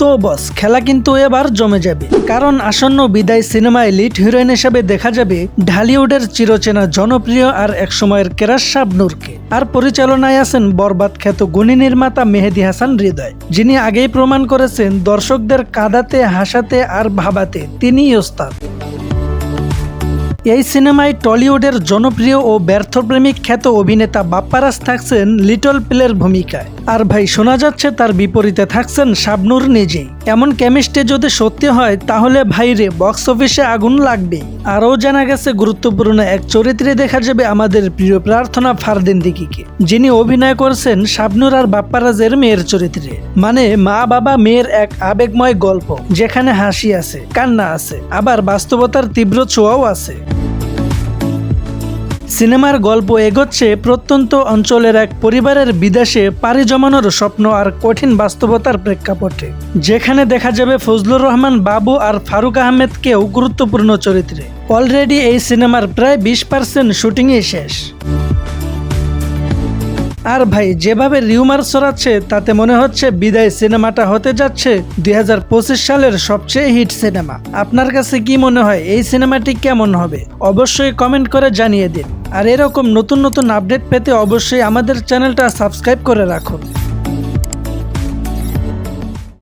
তো বস, খেলা কিন্তু এবার জমে যাবে। কারণ আসন্ন বিদায় সিনেমায় লিড হিরোইন হিসেবে দেখা যাবে ঢালিউডের চিরচেনা জনপ্রিয় আর একসময়ের কেরাস শাবনুরকে। আর পরিচালনায় আছেন বরবাদ খ্যাত গুণী নির্মাতা মেহেদি হাসান হৃদয়, যিনি আগেই প্রমাণ করেছেন দর্শকদের কাঁদাতে, হাসাতে আর ভাবাতে তিনিই ওস্তাদ। এই সিনেমায় টলিউডের জনপ্রিয় ও ব্যর্থপ্রেমিক খ্যাত অভিনেতা বাপ্পারাজ থাকছেন লিটল প্লের ভূমিকায়। আর ভাই, শোনা যাচ্ছে তার বিপরীতে থাকছেন শাবনুর নিজেই। এমন কেমিস্ট্রি যদি সত্যি হয়, তাহলে ভাইরে বক্স অফিসে আগুন লাগবে আরও জানা গেছে, গুরুত্বপূর্ণ এক চরিত্রে দেখা যাবে আমাদের প্রিয় প্রার্থনা ফারদিন দিকিকে যিনি অভিনয় করছেন শাবনুর আর বাপ্পারাজের মেয়ের চরিত্রে। মানে মা বাবা মেয়ের এক আবেগময় গল্প, যেখানে হাসি আছে, কান্না আছে, আবার বাস্তবতার তীব্র ছোঁয়াও আছে। সিনেমার গল্প এগোচ্ছে প্রত্যন্ত অঞ্চলের এক পরিবারের বিদেশে পাড়ি জমানোর স্বপ্ন আর কঠিন বাস্তবতার প্রেক্ষাপটে, যেখানে দেখা যাবে ফজলুর রহমান বাবু আর ফারুক আহমেদকেও গুরুত্বপূর্ণ চরিত্রে। অলরেডি এই সিনেমার প্রায় বিশ পার্সেন্ট শুটিংই শেষ। আর ভাই, যেভাবে রিউমার ছড়াচ্ছে, তাতে মনে হচ্ছে বিদায় সিনেমাটা হতে যাচ্ছে দু হাজার পঁচিশ সালের সবচেয়ে হিট সিনেমা। আপনার কাছে কি মনে হয়, এই সিনেমাটি কেমন হবে? অবশ্যই কমেন্ট করে জানিয়ে দিন। আর এরকম নতুন নতুন আপডেট পেতে অবশ্যই আমাদের চ্যানেলটা সাবস্ক্রাইব করে রাখুন।